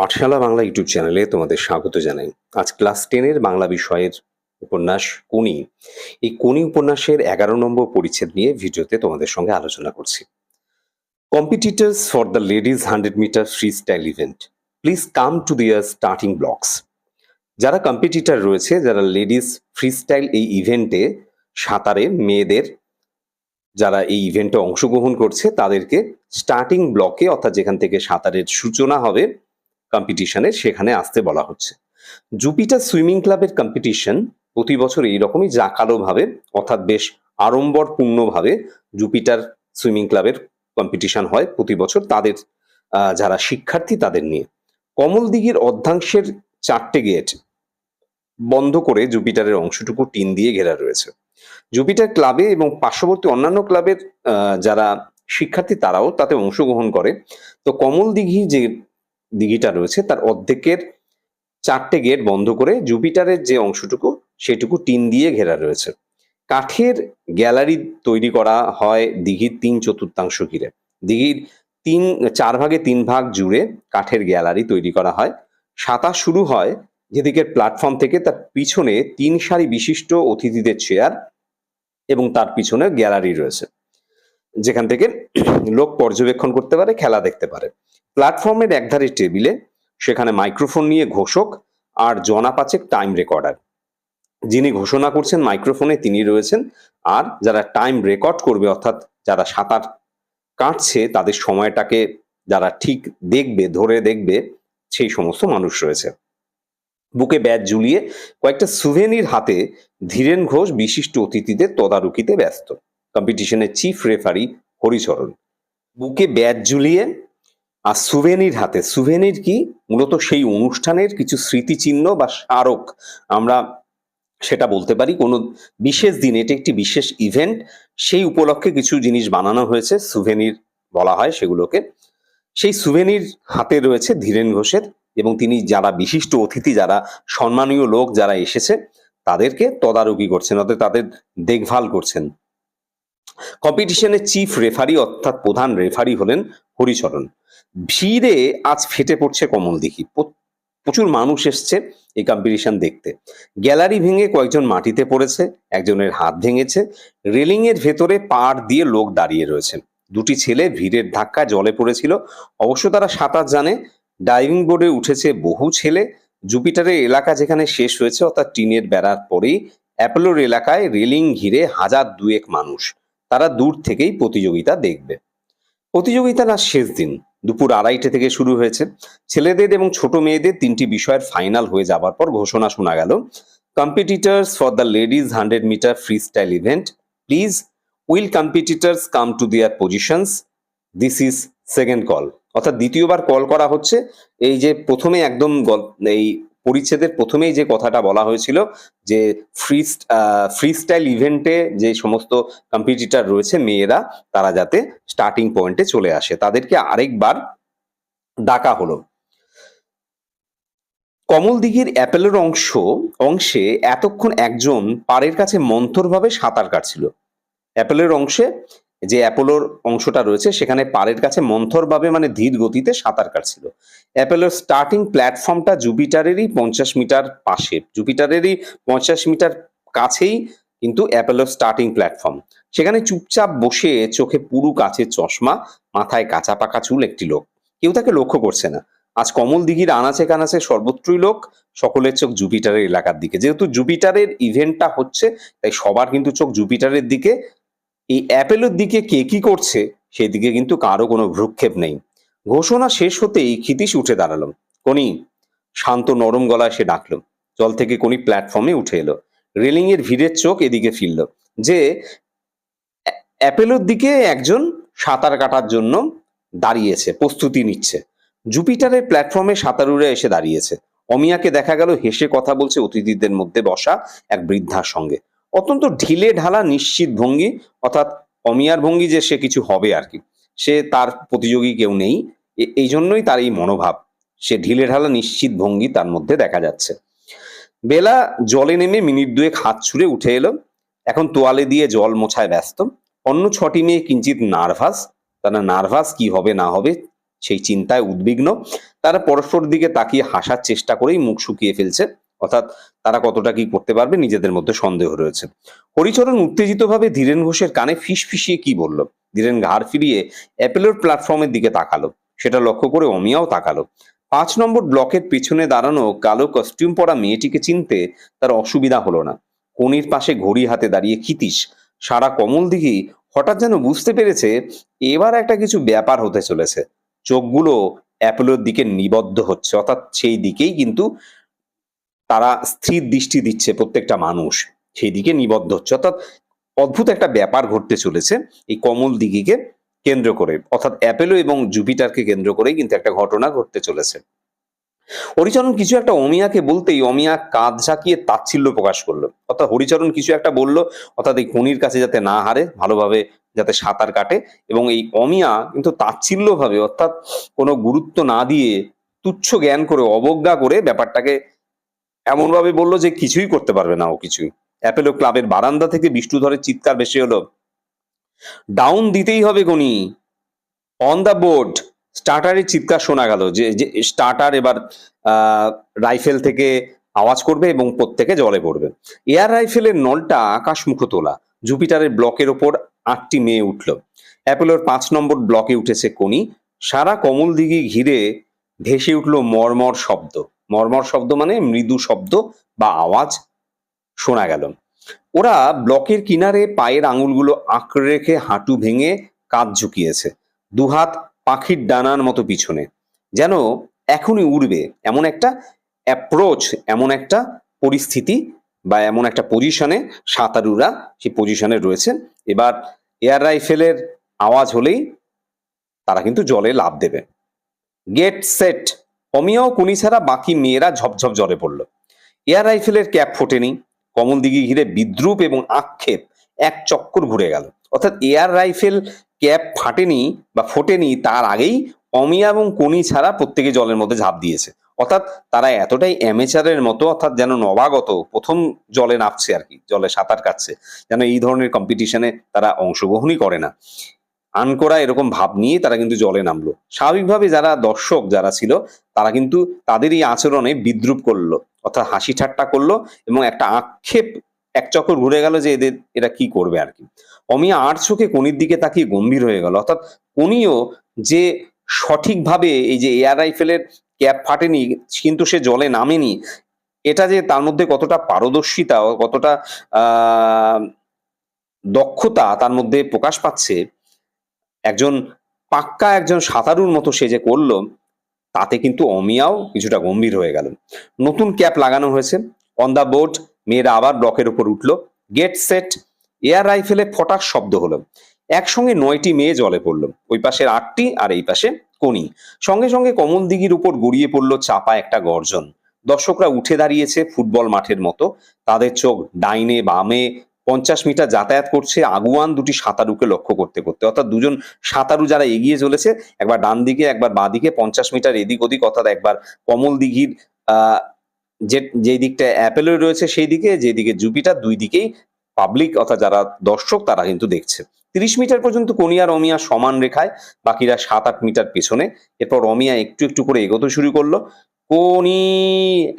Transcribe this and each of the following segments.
পাঠশালা Bangla YouTube চ্যানেলে তোমাদের স্বাগত জানাই। আজ ক্লাস টেনের বাংলা বিষয়ের উপন্যাস কোনি। এই কোনি উপন্যাসের এগারো নম্বর পরিচ্ছেদ নিয়ে ভিডিওতে তোমাদের সঙ্গে আলোচনা করছি। Competitors for the ladies hundred metre freestyle event please come to their starting blocks যারা কম্পিটিটার রয়েছে, যারা লেডিস ফ্রি স্টাইল এই ইভেন্টে সাঁতারে মেয়েদের যারা এই ইভেন্টে অংশগ্রহণ করছে, তাদেরকে স্টার্টিং ব্লকে অর্থাৎ যেখান থেকে সাঁতারের সূচনা হবে কম্পিটিশনের সেখানে আসতে বলা হচ্ছে। জুপিটার সুইমিং ক্লাবের কম্পিটিশন প্রতি বছর এইরকমই জাঁকালোভাবে, অর্থাৎ বেশ আড়ম্বরপূর্ণভাবে জুপিটার সুইমিং ক্লাবের কম্পিটিশন হয় প্রতি বছর তাদের যারা শিক্ষার্থী তাদের নিয়ে। কমল দিঘির অর্ধাংশের চারটে গেট বন্ধ করে জুপিটারের অংশটুকু টিন দিয়ে ঘেরা রয়েছে। জুপিটার ক্লাবে এবং পার্শ্ববর্তী অন্যান্য ক্লাবের যারা শিক্ষার্থী তারাও তাতে অংশগ্রহণ করে। তো কমল দিঘি যে দিঘিটা রয়েছে, তার অর্ধেকের চারটে গেট বন্ধ করে জুপিটারের যে অংশটুকু, সেটুকু টিন দিয়ে ঘেরা রয়েছে। কাঠের গ্যালারি তৈরি করা হয় দিঘির তিন চতুর্থাংশ ঘিরে। দিঘির তিন, চার ভাগে তিন ভাগ জুড়ে কাঠের গ্যালারি তৈরি করা হয়। সাঁতার শুরু হয় যেদিকের প্ল্যাটফর্ম থেকে, তার পিছনে তিন সারি বিশিষ্ট অতিথিদের চেয়ার এবং তার পিছনে গ্যালারি রয়েছে। যেখান থেকে লোক পর্যবেক্ষণ করতে পারে, খেলা দেখতে পারে। প্ল্যাটফর্মের একধারে টেবিলে সেখানে মাইক্রোফোন নিয়ে ঘোষক আর জনা পাচেক টাইম রেকর্ডার। যিনি ঘোষণা করছেন মাইক্রোফোনে তিনি রয়েছেন আর যারা টাইম রেকর্ড করবে অর্থাৎ যারা সাঁতার কাটছে তাদের সময়টাকে যারা ঠিক দেখবে, ধরে দেখবে, সেই সমস্ত মানুষ রয়েছে। বুকে ব্যাজ ঝুলিয়ে কয়েকটা সুভেনির হাতে ধীরেন ঘোষ বিশিষ্ট অতিথিদের তদারকিতে ব্যস্ত। কম্পিটিশনের চিফ রেফারি হরিচরণ। বুকে ব্যাজ ঝুলিয়ে আর সুভেনির হাতে। সুভেনির কি? মূলত সেই অনুষ্ঠানের কিছু স্মৃতিচিহ্ন বা স্মারক। আমরা সেটা বলতে পারি। কোনো বিশেষ দিন, এটি একটি বিশেষ ইভেন্ট সেই উপলক্ষে কিছু জিনিস বানানো হয়েছে সুভেনির বলা হয় সেগুলোকে। সেই সুভেনির হাতে রয়েছে ধীরেন ঘোষের এবং তিনি যারা বিশিষ্ট অতিথি, যারা সম্মানীয় লোক যারা এসেছে, তাদেরকে তদারকি করছেন, অর্থাৎ তাদের দেখভাল করছেন। কম্পিটিশনের চিফ রেফারি অর্থাৎ প্রধান রেফারি হলেন হরিচরণ। ভিড়ে আজ ফেটে পড়ছে কমল দিঘি। প্রচুর মানুষ এসছে এই কম্পিটিশন দেখতে। গ্যালারি ভেঙে কয়েকজন মাটিতে পড়েছে, একজনের হাত ভেঙেছে। রেলিং এর ভেতরে পাড় দিয়ে লোক দাঁড়িয়ে রয়েছে। দুটি ছেলে ভিড়ের ধাক্কা জলে পড়েছিল। অবশ্য তারা সাঁতার জানে। ডাইভিং বোর্ডে উঠেছে বহু ছেলে। জুপিটারের এলাকা যেখানে শেষ হয়েছে, অর্থাৎ টিনের বেড়ার পরেই অ্যাপোলোর এলাকায় রেলিং ঘিরে হাজার দুয়েক মানুষ। তারা দূর থেকেই প্রতিযোগিতা দেখবে। প্রতিযোগিতার আজ শেষ দিন, দুপুর আড়াইটে থেকে শুরু হয়েছে। ছেলেদের এবং ছোট মেয়েদের তিনটি বিষয়ের ফাইনাল হয়ে যাবার পর ঘোষণা শোনা গেল competitors for the ladies hundred metre freestyle event please will competitors come to their positions this is second call অর্থাৎ দ্বিতীয়বার কল করা হচ্ছে। এই যে প্রথমে একদম এই পরিচ্ছেদের প্রথমেই যে কথাটা বলা হয়েছিল যে ফ্রি ফ্রি স্টাইল ইভেন্টে যে সমস্ত কম্পিটিটার রয়েছে মেয়েরা, তারা যাতে স্টার্টিং পয়েন্টে চলে আসে। তাদেরকে আরেকবার ডাকা হলো। কমল দিঘির অ্যাপেলের অংশ, অংশে এতক্ষণ একজন পাড়ের কাছে মন্থরভাবে সাঁতার কাটছিল। অ্যাপেলের অংশে যে অ্যাপোলোর অংশটা রয়েছে, সেখানে পারের কাছে মন্থরভাবে মানে ধীর গতিতে সাঁতার কাটছিল। অ্যাপেলোর স্টার্টিং প্ল্যাটফর্মটা জুপিটারেরই পঞ্চাশ মিটার পাশে, জুপিটারেরই পঞ্চাশ মিটার কাছেই কিন্তু অ্যাপেলোর স্টার্টিং প্ল্যাটফর্ম সেখানে চুপচাপ বসে চোখে পুরু কাচের চশমা, মাথায় কাঁচা পাকা চুল একটি লোক। কেউ তাকে লক্ষ্য করছে না। আজ কমল দিঘির আনাচে কানাচে সর্বত্রই লোক, সকলের চোখ জুপিটারের এলাকার দিকে। যেহেতু জুপিটারের ইভেন্টটা হচ্ছে, তাই সবার কিন্তু চোখ জুপিটারের দিকে এই অ্যাপেলের দিকে কে কি করছে, সেদিকে কিন্তু কারও কোনো ভ্রুক্ষেপ নেই। ঘোষণা শেষ হতেই ক্ষিতীশ উঠে দাঁড়াল। কোনি, শান্ত নরম গলায় সে ডাকলো। জল থেকে কোনি প্ল্যাটফর্মে উঠে এলো। রেলিং এর ভিড়ের চোখ এদিকে ফিরল যে অ্যা- অ্যাপেলোর দিকে একজন সাঁতার কাটার জন্য দাঁড়িয়েছে, প্রস্তুতি নিচ্ছে। জুপিটারের প্ল্যাটফর্মে সাঁতারুরা এসে দাঁড়িয়েছে। অমিয়াকে দেখা গেল হেসে কথা বলছে অতিথিদের মধ্যে বসা এক বৃদ্ধার সঙ্গে। অত্যন্ত ঢিলে ঢালা নিশ্চিত ভঙ্গি, অর্থাৎ অমিয়ার ভঙ্গি যে সে কিছু হবে আর কি সে তার প্রতিযোগী কেউ নেই। এই জন্যই তার এই মনোভাব। সে ঢিলে ঢালা নিশ্চিত ভঙ্গি তার মধ্যে দেখা যাচ্ছে। বেলা জলে নেমে মিনিট দুয়েক হাত ছুঁড়ে উঠে এলো। এখন তোয়ালে দিয়ে জল মোছায় ব্যস্ত। অন্য ছটি মেয়ে কিঞ্চিত নার্ভাস। তারা নার্ভাস কি হবে না হবে সেই চিন্তায় উদ্বিগ্ন। তারা পরস্পর দিকে তাকিয়ে হাসার চেষ্টা করেই মুখ শুকিয়ে ফেলছে। অর্থাৎ তারা কতটা কি করতে পারবে নিজেদের মধ্যে সন্দেহ রয়েছে। হরিচরণ উত্তেজিতভাবে ধীরেন ঘোষের কানে ফিস ফিসিয়ে কি বলল? ধীরেন ঘাড় ফিরিয়ে অ্যাপেলোর প্ল্যাটফর্মের দিকে তাকালো। সেটা লক্ষ্য করে অমিয়াও তাকালো। পাঁচ নম্বর ব্লকের পেছনে দাঁড়ানো কালো কস্টিউম পরা মেয়েটিকে চিনতে তার অসুবিধা হলো না। কনির পাশে ঘড়ি হাতে দাঁড়িয়ে ক্ষিতীশ। সারা কমল দিঘি হঠাৎ যেন বুঝতে পেরেছে এবার একটা কিছু ব্যাপার হতে চলেছে। চোখগুলো অ্যাপোলোর দিকে নিবদ্ধ হচ্ছে, অর্থাৎ সেই দিকেই কিন্তু তারা স্থির দৃষ্টি দিচ্ছে প্রত্যেকটা মানুষ। সেই দিকে নিবদ্ধ হচ্ছে। অর্থাৎ অদ্ভুত একটা ব্যাপার ঘটতে চলেছে এই কমল দিঘিকে কেন্দ্র করে। অর্থাৎ অ্যাপেলো এবং জুপিটারকে কেন্দ্র করেই কিন্তু একটা ঘটনা ঘটতে চলেছে। হরিচরণ কিছু একটা অমিয়াকে বলতেই অমিয়া কাঁধ ঝাঁকিয়ে তাচ্ছিল্য প্রকাশ করল। অর্থাৎ হরিচরণ কিছু একটা বলল, অর্থাৎ এই খনির কাছে যাতে না হারে, ভালোভাবে যাতে সাঁতার কাটে এবং এই অমিয়া কিন্তু তাচ্ছিল্য ভাবে অর্থাৎ কোনো গুরুত্ব না দিয়ে তুচ্ছ জ্ঞান করে, অবজ্ঞা করে ব্যাপারটাকে এমনভাবে বলল যে কিছুই করতে পারবে না ও কিছুই অ্যাপেলো ক্লাবের বারান্দা থেকে বিষ্ণুধরের চিৎকার বেশি হলো ডাউন দিতেই হবে গনি। অন দ্য বোর্ড স্টার্টারের চিৎকার শোনা গেল যে স্টার্টার এবার রাইফেল থেকে আওয়াজ করবে এবং প্রত্যেকে জলে পড়বে। এয়ার রাইফেলের নলটা আকাশমুখ তোলা। জুপিটারের ব্লকের ওপর আটটি মেয়ে উঠল। অ্যাপেলোর পাঁচ নম্বর ব্লকে উঠেছে কোনি। সারা কমল দিঘি ঘিরে ভেসে উঠল মর্মর শব্দ। মর্মর শব্দ মানে মৃদু শব্দ বা আওয়াজ শোনা গেল। ওরা ব্লকের কিনারে পায়ের আঙুলগুলো আঁকড়ে রেখে হাঁটু ভেঙে কাঁধ ঝুঁকিয়েছে। দুহাত পাখির ডানার মতো পিছনে। যেন এখনই উড়বে, এমন একটা অ্যাপ্রোচ এমন একটা পরিস্থিতি বা এমন একটা পজিশনে সাঁতারুরা, সেই পজিশনে রয়েছে। এবার এয়ার রাইফেলের আওয়াজ হলেই তারা কিন্তু জলে লাভ দেবে। গেট সেট অমিয়াও কুনি ছাড়া বাকি মেয়েরা ঝপঝপ জলে পড়ল। Air রাইফেলের cap ফোটেনি। কমল দিঘি ঘিরে বিদ্রুপ এবং আক্ষেপ এক চক্কর ঘুরে গেল। অর্থাৎ এয়ার রাইফেল ক্যাপ ফাটেনি বা ফোটেনি তার আগেই অমিয়া এবং কনি ছাড়া প্রত্যেকে জলের মধ্যে ঝাঁপ দিয়েছে। অর্থাৎ তারা এতটাই অ্যামেচারের মতো, অর্থাৎ যেন নবাগত, প্রথম জলে নামছে আর কি, জলে সাঁতার কাটছে, যেন এই ধরনের কম্পিটিশনে তারা অংশগ্রহণই করে না। আনকোরা এরকম ভাব নিয়ে তারা কিন্তু জলে নামলো। স্বাভাবিকভাবে যারা দর্শক যারা ছিল, তারা কিন্তু তাদের এই আচরণে বিদ্রুপ করল, অর্থাৎ হাসি ঠাট্টা করল এবং একটা আক্ষেপ, এক চক্কর ঘুরে গেল যে এদের, এরা কি করবে আর কি। অমিয়া আট চোখে কনির দিকে তাকিয়ে গম্ভীর হয়ে গেল, অর্থাৎ কনিও যে সঠিকভাবে এই যে এয়ার রাইফেলের ক্যাপ ফাটেনি, কিন্তু সে জলে নামেনি, এটা যে তার মধ্যে কতটা পারদর্শিতা কতটা দক্ষতা তার মধ্যে প্রকাশ পাচ্ছে একজন পাক্কা একজন সাঁতারুর মতো সে যে করল, তাতে কিন্তু অমিয়াও কিছুটা গম্ভীর হয়ে গেল। নতুন ক্যাপ লাগানো হয়েছে। অন দ্য বোর্ড মেয়েরা আবার ব্লকের উপর উঠল। গেট সেট এয়ার রাইফেলে ফটাক শব্দ হলো। একসঙ্গে নয়টি মেয়ে জলে পড়ল। ওই পাশের আটটি আর এই পাশে কোনি। সঙ্গে সঙ্গে কমল দিঘির উপর গড়িয়ে পড়ল চাপা একটা গর্জন। দর্শকরা উঠে দাঁড়িয়েছে ফুটবল মাঠের মতো। তাদের চোখ ডাইনে বামে পঞ্চাশ মিটার যাতায়াত করছে, আগুয়ান দুটি সাঁতারুকে লক্ষ্য করতে করতে। অর্থাৎ দুজন সাঁতারু যারা এগিয়ে চলেছে, একবার ডান দিকে, একবার বাঁ দিকে, পঞ্চাশ মিটার এদিক ওদিক, অর্থাৎ একবার কমল দিঘির যে, যেই দিকটা অ্যাপেলো রয়েছে সেই দিকে যেদিকে জুপিটার, দুই দিকেই পাবলিক, অর্থাৎ যারা দর্শক, তারা কিন্তু দেখছে। তিরিশ মিটার পর্যন্ত কনিয়ার অমিয়া সমান রেখায়, বাকিরা সাত আট মিটার পেছনে। এরপর অমিয়া একটু একটু করে এগোতে শুরু করল। কোনি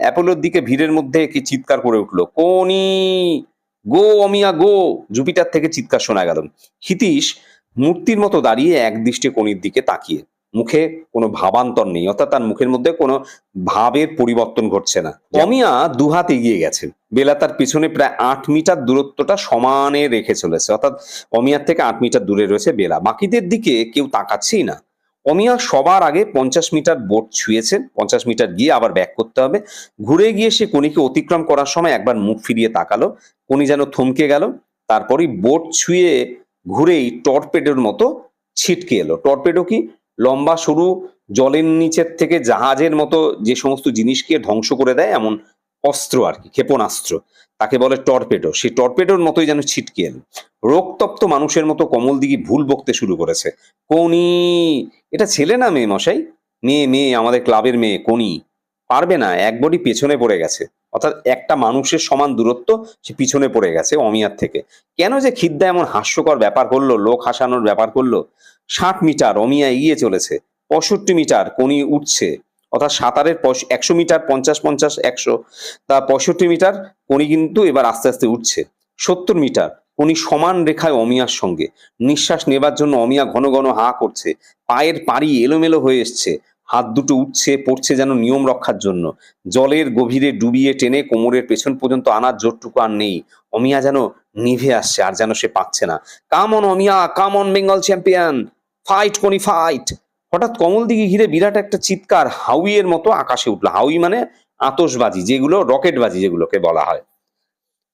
অ্যাপোলোর দিকে ভিড়ের মধ্যে কি চিৎকার করে উঠল। কোনি গো অমিয়া গো! জুপিটার থেকে চিৎকার শোনা গেল। হিতিশ মূর্তির মতো দাঁড়িয়ে এক দৃষ্টে কনির দিকে তাকিয়ে। মুখে কোনো ভাবান্তর নেই অর্থাৎ তার মুখের মধ্যে কোনো ভাবের পরিবর্তন ঘটছে না। অমিয়া দুহাত এগিয়ে গেছে। বেলা তার পিছনে প্রায় আট মিটার দূরত্বটা সমানে রেখে চলেছে অর্থাৎ অমিয়ার থেকে আট মিটার দূরে রয়েছে বেলা। বাকিদের দিকে কেউ তাকাচ্ছেই না। অমিয়া সবার আগে পঞ্চাশ মিটার বোট ছুঁয়েছেন। পঞ্চাশ মিটার গিয়ে আবার ব্যাক করতে হবে। ঘুরে গিয়ে সে কনিকে অতিক্রম করার সময় একবার মুখ ফিরিয়ে তাকালো। কনি যেন থমকে গেল। তারপরই বোট ছুঁয়ে ঘুরেই টর্পেডোর মতো ছিটকে এলো। টর্পেডো কি? লম্বা, সরু, জলের নিচের থেকে জাহাজের মতো যে সমস্ত জিনিসকে ধ্বংস করে দেয়, এমন অস্ত্র আর কি, ক্ষেপণাস্ত্র। তাকে বলে টর্পেডো। সেই টর্পেডোর মতোই যেন ছিটকে এলো। রোগতপ্ত মানুষের মতো কমল দিঘি ভুল বকতে শুরু করেছে। কোনি, এটা ছেলে না মেয়ে মশাই? মেয়ে মেয়ে, আমাদের ক্লাবের মেয়ে, কোনি। পারবে না, এক বডি পেছনে পড়ে গেছে। অর্থাৎ একটা মানুষের সমান দূরত্ব সে পিছনে পড়ে গেছে অমিয়ার থেকে। কেন যে খিদ্দা এমন হাস্যকর ব্যাপার করল, লোক হাসানোর ব্যাপার করল? ষাট মিটার অমিয়া এগিয়ে চলেছে। পঁয়ষট্টি মিটার কোনি উঠছে। অর্থাৎ সাঁতারের একশো মিটার, পঞ্চাশ পঞ্চাশ, একশো, তা পঁয়ষট্টি মিটার কোনি কিন্তু এবার আস্তে আস্তে উঠছে। সত্তর মিটার কোনি সমান রেখায় অমিয়ার সঙ্গে। নিঃশ্বাস নেবার জন্য অমিয়া ঘন ঘন হা করছে। পায়ের পাড়ি এলোমেলো হয়ে এসছে। হাত দুটো উঠছে, পড়ছে যেন নিয়ম রক্ষার জন্য। জলের গভীরে ডুবিয়ে টেনে কোমরের পেছন পর্যন্ত আনার জোরটুকু আর নেই। অমিয়া যেন নিভে আসছে, আর যেন সে পাচ্ছে না। Come on Amiya, come on Bengal champion. Fight, Koni fight. হঠাৎ কমল দিকে ঘিরে বিরাট একটা চিৎকার হাউইয়ের মতো আকাশে উঠল। হাউই মানে আতসবাজি যেগুলো রকেটবাজি যেগুলোকে বলা হয়।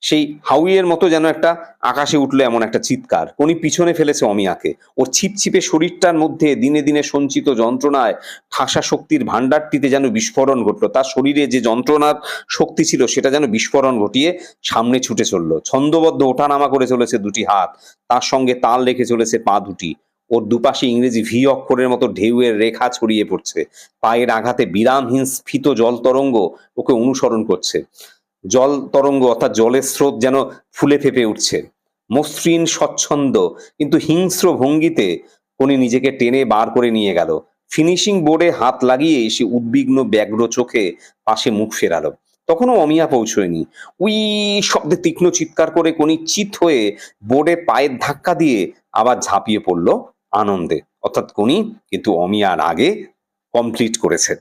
সেই হাউইয়ের মতো যেন একটা আকাশে উঠল এমন একটা চিৎকার। কোনি পিছনে ফেলেছে অমিয়াকে। ওর ছিপছিপে শরীরটার মধ্যে দিনে দিনে সঞ্চিত যন্ত্রণায় ঠাসা শক্তির ভাণ্ডারটিতে যেন বিস্ফোরণ ঘটলো। তার শরীরে যে যন্ত্রণার শক্তি ছিল, সেটা যেন বিস্ফোরণ ঘটিয়ে সামনে ছুটে চলল। ছন্দবদ্ধ ওঠানামা করে চলেছে দুটি হাত। তার সঙ্গে তাল রেখে চলেছে পা দুটি। ওর দুপাশে ইংরেজি ভি অক্ষরের মতো ঢেউয়ের রেখা ছড়িয়ে পড়ছে। পায়ের আঘাতে বিরামহীন স্ফীত জল তরঙ্গ ওকে অনুসরণ করছে। জল তরঙ্গ অর্থাৎ জলের স্রোত যেন ফুলে ফেপে উঠছে। মসৃণ, স্বচ্ছন্দ, কিন্তু হিংস্র ভঙ্গিতে উনি নিজেকে টেনে বার করে নিয়ে গেল। ফিনিশিং বোর্ডে হাত লাগিয়ে সে উদ্বিগ্ন, ব্যগ্র চোখে পাশে মুখ ফেরালো। তখনও অমিয়া পৌঁছয়নি। উই শব্দে তীক্ষ্ণ চিৎকার করে কোনি চিত হয়ে বোর্ডে পায়ের ধাক্কা দিয়ে আবার ঝাঁপিয়ে পড়ল। আনন্দে। অর্থাৎ কোনি কিন্তু অমিয়ার আগে কমপ্লিট করেছে।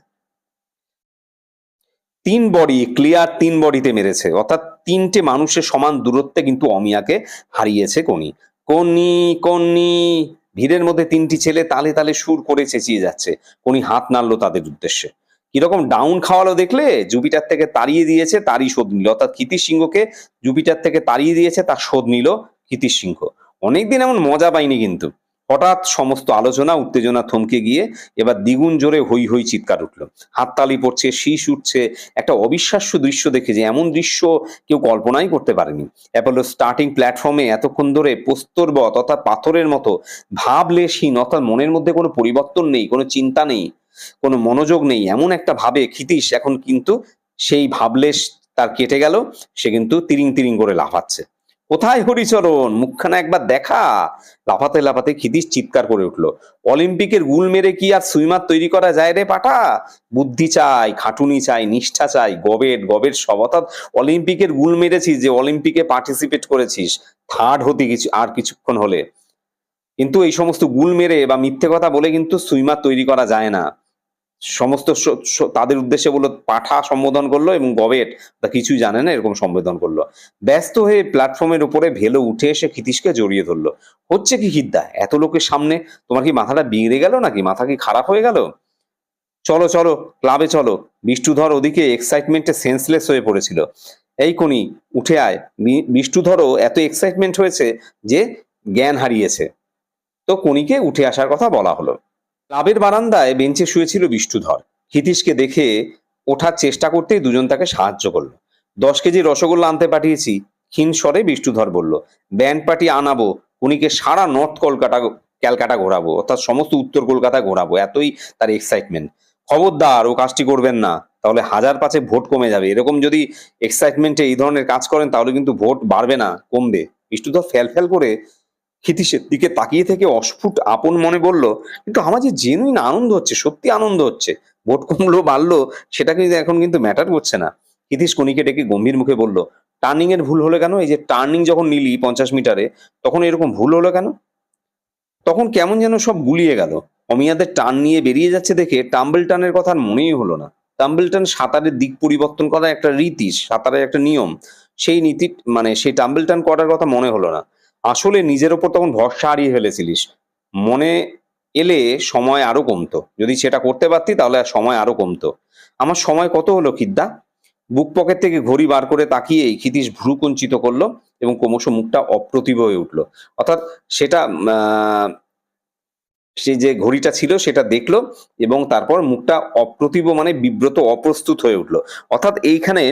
তিন বডি ক্লিয়ার তিন বডিতে মেরেছে। অর্থাৎ তিনটে মানুষের সমান দূরত্বে কিন্তু অমিয়াকে হারিয়েছে কোনি। কোনি কোনি, ভিড়ের মধ্যে তিনটি ছেলে তালে তালে সুর করে চেঁচিয়ে যাচ্ছে। কোনি হাত নাড়লো তাদের উদ্দেশ্যে। কীরকম ডাউন খাওয়ালো দেখলে, জুপিটার থেকে তাড়িয়ে দিয়েছে, তারই শোধ নিল। অর্থাৎ কীর্তি সিংহকে জুপিটার থেকে তাড়িয়ে দিয়েছে, তার শোধ নিল কীর্তি সিংহ। অনেকদিন এমন মজা পাইনি কিন্তু। হঠাৎ সমস্ত আলোচনা, উত্তেজনা থমকে গিয়ে এবার দ্বিগুণ জোরে হই হই চিৎকার উঠল। হাততালি পড়ছে, শীষ উঠছে, একটা অবিশ্বাস্য দৃশ্য দেখে যে এমন দৃশ্য কেউ কল্পনাই করতে পারেনি। অ্যাপোলো স্টার্টিং প্ল্যাটফর্মে এতক্ষণ ধরে প্রস্তরবৎ অর্থাৎ পাথরের মতো ভাবলেশহীন, অর্থাৎ মনের মধ্যে কোনো পরিবর্তন নেই, কোনো চিন্তা নেই, কোনো মনোযোগ নেই, এমন একটা ভাবে ক্ষিতীশ এখন কিন্তু সেই ভাবলেশ তার কেটে গেল, সে কিন্তু তিরিং তিরিং করে লাফাচ্ছে। কোথায় হরিচরণ? মুখখানা একবার দেখা। লাফাতে লাফাতে ক্ষিতীশ চিৎকার করে উঠল। অলিম্পিকের গুল মেরে কি আর সুইমার তৈরি করা যায় রে পাঠা বুদ্ধি চাই, খাটুনি চাই, নিষ্ঠা চাই, গবেট গবেট সব অর্থাৎ অলিম্পিকের গুল মেরেছিস যে অলিম্পিকে পার্টিসিপেট করেছিস। থার্ড হতে কিছু আর কিছুক্ষণ হলে। কিন্তু এই সমস্ত গুল মেরে বা মিথ্যে কথা বলে কিন্তু সুইমার তৈরি করা যায় না। সমস্ত তাদের উদ্দেশ্যে বলল, পাঠা সম্বোধন করল এবং গবেট তা কিছুই জানে না, এরকম সম্বোধন করল। ব্যস্ত হয়ে প্ল্যাটফর্মের উপরে ভেলো উঠে এসে ক্ষিতীশকে জড়িয়ে ধরলো। হচ্ছে কি খিদ্দা এত লোকের সামনে তোমার কি মাথাটা বিগড়ে গেল নাকি? মাথা কি খারাপ হয়ে গেল? চলো চলো, ক্লাবে চলো। বিষ্ণুধর ওদিকে এক্সাইটমেন্টে সেন্সলেস হয়ে পড়েছিল। এই কোনি, উঠে আয়। বিষ্ণুধরও এত এক্সাইটমেন্ট হয়েছে যে জ্ঞান হারিয়েছে। তো কণিকে উঠে আসার কথা বলা হলো। ক্লাবের বারান্দায় বেঞ্চে শুয়েছিল বিষ্ণুধর। হিতিশকে দেখে ওঠার চেষ্টা করতেই দুজন তাকে সাহায্য করল। দশ কেজি রসগোল্লা আনতে পাঠিয়েছি, ক্ষীণ স্বরে বিষ্ণুধর বলল, ব্যান্ড পার্টি আনাবো, উনিকে সারা নর্থ কলকাতা ক্যালকাটা ঘোরাবো, অর্থাৎ সমস্ত উত্তর কলকাতা ঘোরাবো। এতই তার এক্সাইটমেন্ট খবরদার, ও কাজটি করবেন না, তাহলে হাজার পাঁচে ভোট কমে যাবে। এরকম যদি এক্সাইটমেন্টে এই ধরনের কাজ করেন, তাহলে কিন্তু ভোট বাড়বে না, কমবে। বিষ্ণুধর ফ্যাল ফ্যাল করে ক্ষিতীশের দিকে তাকিয়ে থেকে অস্ফুট আপন মনে বলল, কিন্তু আমার যে জেনুইন আনন্দ হচ্ছে, সত্যি আনন্দ হচ্ছে। ভোট কমলো বাড়লো, সেটা কিন্তু এখন কিন্তু ম্যাটার করছে না। ক্ষিতীশ কণিকে ডেকে গম্ভীর মুখে বলল টার্নিং এর ভুল হলো কেন? এই যে টার্নিং যখন নিলি পঞ্চাশ মিটারে, তখন এরকম ভুল হলো কেন? তখন কেমন যেন সব গুলিয়ে গেল। অমিয়াদের টান নিয়ে বেরিয়ে যাচ্ছে দেখে টাম্বল টানের কথা আর মনেই হলো না। টাম্বল টান সাঁতারের দিক পরিবর্তন করার একটা রীতি, সাঁতারের একটা নিয়ম, সেই নীতি মানে সেই টাম্বল টান করার কথা মনে হলো না। আসলে নিজের ওপর তখন ভরসা হারিয়ে ফেলেছিলিস। মনে এলে সময় আরও কমতো। যদি সেটা করতে পারতি তাহলে সময় আরও কমতো। আমার সময় কত হলো খিদ্দা? বুক পকেট থেকে ঘড়ি বার করে তাকিয়েই ক্ষিতীশ ভ্রু কুঞ্চিত করল এবং ক্রমশ মুখটা অপ্রতিভ হয়ে উঠল। অর্থাৎ সেটা সেই যে ঘড়িটা ছিল সেটা দেখল এবং তারপর মুখটা অপ্রতিভ মানে বিব্রত অপ্রস্তুত হয়ে উঠল। অর্থাৎ এইখানে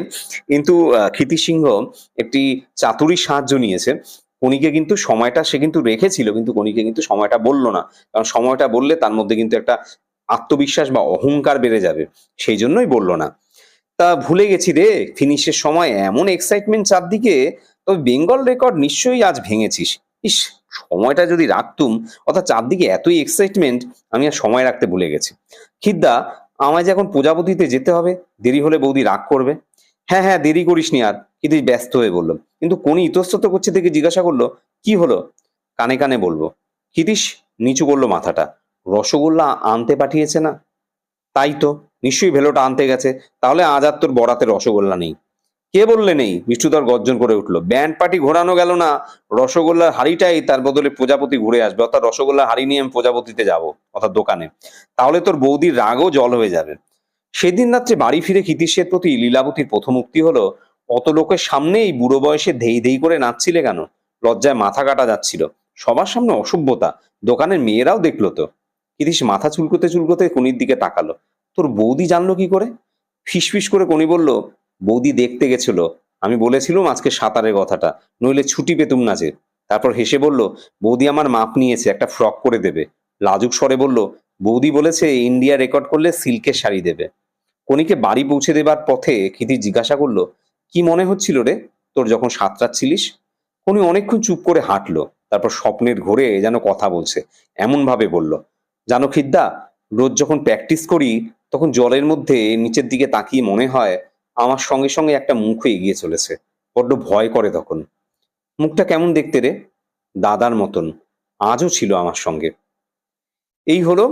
কিন্তু আহ, ক্ষিতি সিংহ একটি চাতুরী সাহায্য নিয়েছে। কণিকে কিন্তু সময়টা সে কিন্তু রেখেছিল, কিন্তু কণিকে কিন্তু সময়টা বলল না। কারণ সময়টা বললে তার মধ্যে কিন্তু একটা আত্মবিশ্বাস বা অহংকার বেড়ে যাবে, সেই জন্যই বলল না। তা ভুলে গেছি রে, ফিনিশের সময় এমন এক্সাইটমেন্ট চারদিকে, তবে বেঙ্গল রেকর্ড নিশ্চয়ই আজ ভেঙেছিস। ইস, সময়টা যদি রাখতুম, অর্থাৎ চারদিকে এতই এক্সাইটমেন্ট আমি আর সময় রাখতে ভুলে গেছি। খিদ্দা, আমায় যে এখন প্রজাপতিতে যেতে হবে? দেরি হলে বৌদি রাগ করবে। হ্যাঁ হ্যাঁ দেরি করিস নি আর কিন্তু ব্যস্ত হয়ে বলল? কিন্তু কোনি ইতস্তত করছে দেখে জিজ্ঞাসা করল, কি হলো? কানে কানে বলব, হিতিশ, নিচু করল মাথাটা। রসগোল্লা আনতে পাঠিয়েছে না? তাই তো, নিশ্চয়ই ভেলোটা আনতে গেছে। তাহলে আজ আর তোর বরাতে রসগোল্লা নেই। কে বললে নেই? বিষ্ণুধর গর্জন করে উঠল। ব্যান্ড পার্টি ঘোরানো গেল না। রসগোল্লার হাড়িটাই তার বদলে প্রজাপতি ঘুরে আসবে। অর্থাৎ রসগোল্লার হাড়ি নিয়ে আমি প্রজাপতিতে যাব, অর্থাৎ দোকানে। তাহলে তোর বৌদির রাগও জল হয়ে যাবে। সেদিন রাত্রে বাড়ি ফিরে ক্ষিতীশের প্রতি লীলাবতীর প্রথম উক্তি হলো, অত লোকের সামনে এই বুড়ো বয়সে ধেই ধেই করে নাচছিলে কেন? লজ্জায় মাথা কাটা যাচ্ছিল। সবার সামনে অসভ্যতা, দোকানের মেয়েরাও দেখল তো। ক্ষিতীশ মাথা চুলকোতে চুলকোতে কনির দিকে তাকালো। তোর বৌদি জানলো কি করে? ফিসফিস করে কনি বলল, বৌদি দেখতে গেছিল। আমি বলেছিলাম আজকে সাঁতারের কথাটা, নইলে ছুটি পেতুম না যে। তারপর হেসে বলল, বৌদি আমার মাপ নিয়েছে, একটা ফ্রক করে দেবে। লাজুক স্বরে বলল বৌদি বলেছে, ইন্ডিয়া রেকর্ড করলে সিল্কের শাড়ি দেবে। কনিকে বাড়ি পৌঁছে দেবার পথে ক্ষিতি জিজ্ঞাসা করল, কি মনে হচ্ছিল রে, তোর যখন সাঁতরাচ্ছিলিস? কনি অনেকক্ষণ চুপ করে হাঁটলো, তারপর স্বপ্নের ঘোরে যেন কথা বলছে এমন ভাবে বলল, জানো খিদ্দা, রোজ যখন প্র্যাকটিস করি, তখন জলের মধ্যে নিচের দিকে তাকিয়ে মনে হয় আমার সঙ্গে সঙ্গে একটা মুখ এগিয়ে চলেছে, বড্ড ভয় করে তখন। মুখটা কেমন দেখতে রে? দাদার মতন, আজও ছিল আমার সঙ্গে। এই হলো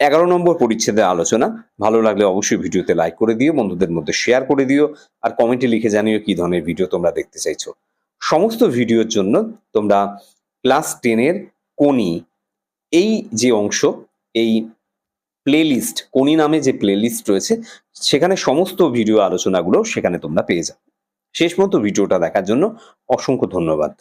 এগারো নম্বর পরিচ্ছেদের আলোচনা। ভালো লাগলে অবশ্যই ভিডিওতে লাইক করে দিও, বন্ধুদের মধ্যে শেয়ার করে দিও, আর কমেন্টে লিখে জানিও কি ধরনের ভিডিও তোমরা দেখতে চাইছো। সমস্ত ভিডিওর জন্য তোমরা ক্লাস টেনের কোনি এই যে অংশ, এই প্লেলিস্ট কোনি নামে যে প্লেলিস্ট রয়েছে, সেখানে সমস্ত ভিডিও আলোচনাগুলো সেখানে তোমরা পেয়ে যাবে শেষ মতো ভিডিওটা দেখার জন্য অসংখ্য ধন্যবাদ।